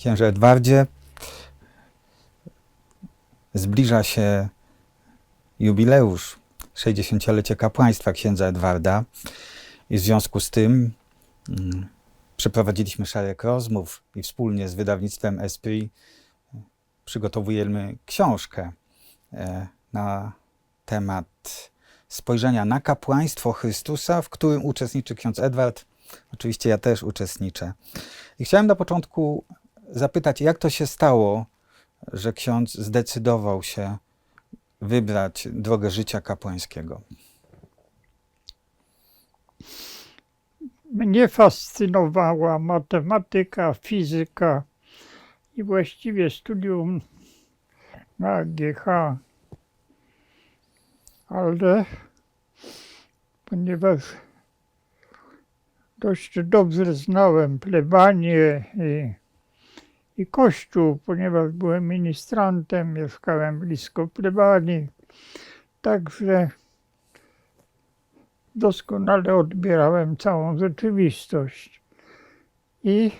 Księże Edwardzie, zbliża się jubileusz 60-lecie kapłaństwa księdza Edwarda i w związku z tym mm, przeprowadziliśmy szereg rozmów i wspólnie z wydawnictwem Esprit przygotowujemy książkę e, na temat spojrzenia na kapłaństwo Chrystusa, w którym uczestniczy ksiądz Edward. Oczywiście ja też uczestniczę. I chciałem na początku zapytać, jak to się stało, że ksiądz zdecydował się wybrać drogę życia kapłańskiego. Mnie fascynowała matematyka, fizyka i właściwie studium na GH. Ale ponieważ dość dobrze znałem plebanię i, i kościół, ponieważ byłem ministrantem, mieszkałem blisko plebanii, także doskonale odbierałem całą rzeczywistość. I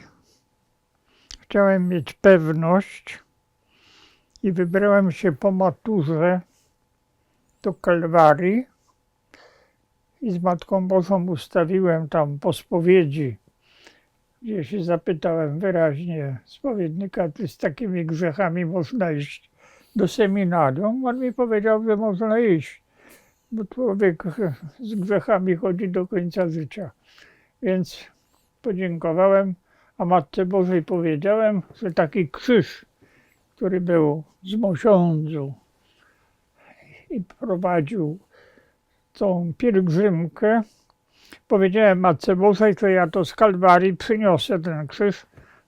chciałem mieć pewność i wybrałem się po maturze do Kalwarii i z Matką Bożą ustawiłem tam po spowiedzi, gdzie się zapytałem wyraźnie spowiednika, czy z takimi grzechami można iść do seminarium. On mi powiedział, że można iść bo człowiek z grzechami chodzi do końca życia. Więc podziękowałem, a Matce Bożej powiedziałem, że taki krzyż, który był z mosiądzu i prowadził tą pielgrzymkę, powiedziałem Matce Bożej, że ja to z Kalwarii przyniosę ten krzyż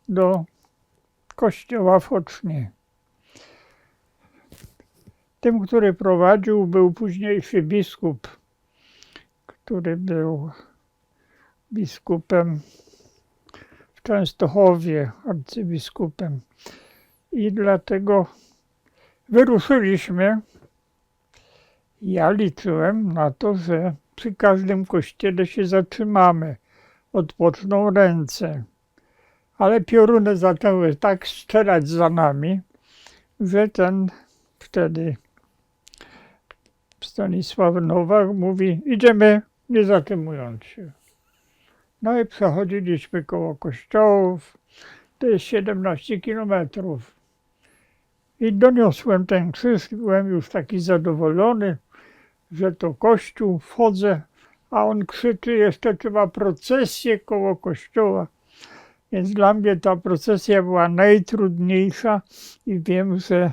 do kościoła w Ocznie. Tym, który prowadził, był późniejszy biskup, który był biskupem w Częstochowie, arcybiskupem. I dlatego wyruszyliśmy. Ja liczyłem na to, że przy każdym kościele się zatrzymamy, odpoczną ręce. Ale pioruny zaczęły tak strzelać za nami, że ten wtedy Stanisław Nowak mówi, idziemy nie zatrzymując się. No i przechodziliśmy koło kościołów, to jest 17 kilometrów. I doniosłem ten krzyż, byłem już taki zadowolony, że to kościół, wchodzę, a on krzyczy, jeszcze trzeba procesję koło kościoła. Więc dla mnie ta procesja była najtrudniejsza i wiem, że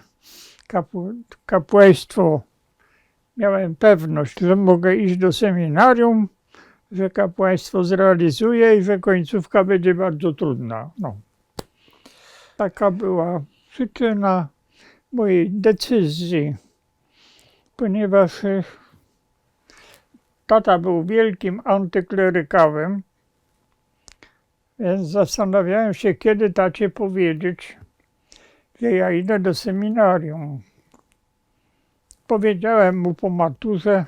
kapł kapłaństwo miałem pewność, że mogę iść do seminarium, że kapłaństwo zrealizuję i że końcówka będzie bardzo trudna. No. Taka była przyczyna mojej decyzji, ponieważ tata był wielkim antyklerykałem, więc zastanawiałem się, kiedy tacie powiedzieć, że ja idę do seminarium. Powiedziałem mu po maturze,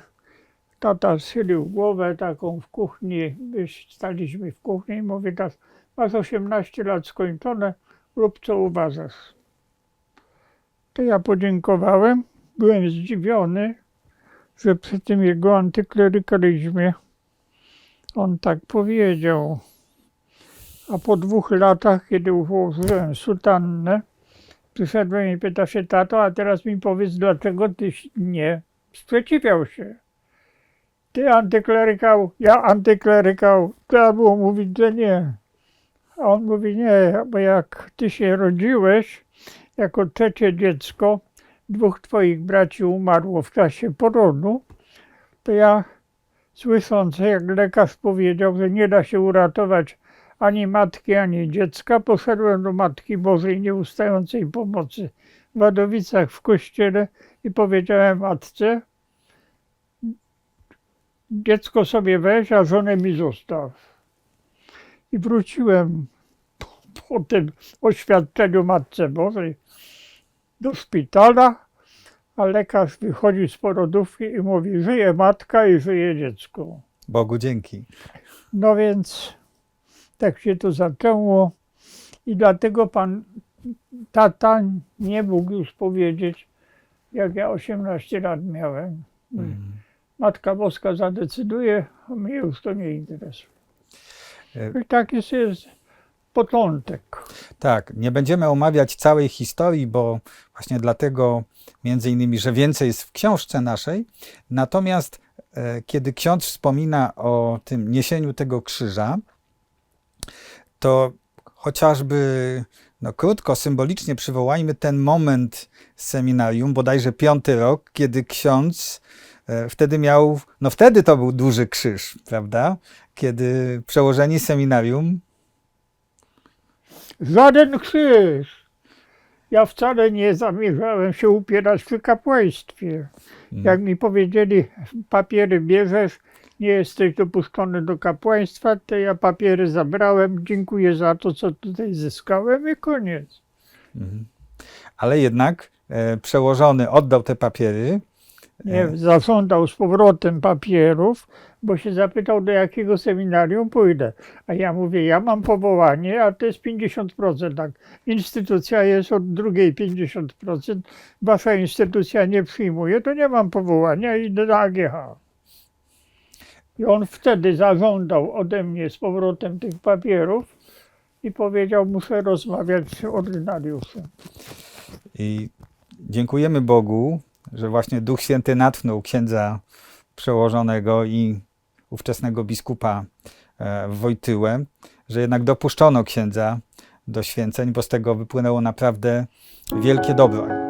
tata schylił głowę taką w kuchni, staliśmy w kuchni i mówi tak, masz 18 lat skończone, rób co uważasz. To ja podziękowałem, byłem zdziwiony, że przy tym jego antyklerykalizmie on tak powiedział. A po dwóch latach, kiedy ułożyłem sutannę, Przyszedłem i pyta się, tato, a teraz mi powiedz, dlaczego ty nie sprzeciwiał się? Ty antyklerykał, ja antyklerykał. Trzeba było mówić, że nie. A on mówi, nie, bo jak ty się rodziłeś jako trzecie dziecko, dwóch twoich braci umarło w czasie porodu, to ja słysząc, jak lekarz powiedział, że nie da się uratować ani matki, ani dziecka. Poszedłem do Matki Bożej Nieustającej Pomocy w Wadowicach w kościele i powiedziałem matce, dziecko sobie weź, a żonę mi zostaw. I wróciłem po, po tym oświadczeniu Matce Bożej do szpitala, a lekarz wychodzi z porodówki i mówi, żyje matka i żyje dziecko. Bogu dzięki. No więc tak się to zaczęło I dlatego pan tata nie mógł już powiedzieć, jak ja 18 lat miałem. Mhm. Matka Boska zadecyduje, a mnie już to nie interesuje. E, I tak jest, jest początek. Tak, nie będziemy omawiać całej historii, bo właśnie dlatego, między innymi, że więcej jest w książce naszej. Natomiast e, kiedy ksiądz wspomina o tym niesieniu tego krzyża, to chociażby no, krótko, symbolicznie przywołajmy ten moment seminarium, bodajże piąty rok, kiedy ksiądz e, wtedy miał, no wtedy to był duży krzyż, prawda? Kiedy przełożeni seminarium Żaden krzyż. Ja wcale nie zamierzałem się upierać przy kapłaństwie. Jak mi powiedzieli, papiery bierzesz, nie jesteś dopuszczony do kapłaństwa, to ja papiery zabrałem, dziękuję za to, co tutaj zyskałem i koniec. Mhm. Ale jednak e, przełożony oddał te papiery. Nie, zażądał z powrotem papierów, bo się zapytał, do jakiego seminarium pójdę. A ja mówię, ja mam powołanie, a to jest 50%. Tak. Instytucja jest od drugiej 50%. Wasza instytucja nie przyjmuje, to nie mam powołania, idę do AGH. I on wtedy zażądał ode mnie z powrotem tych papierów i powiedział, muszę rozmawiać z ordynariuszem. I dziękujemy Bogu, że właśnie Duch Święty natchnął księdza przełożonego i ówczesnego biskupa e, Wojtyłę, że jednak dopuszczono księdza do święceń, bo z tego wypłynęło naprawdę wielkie dobro.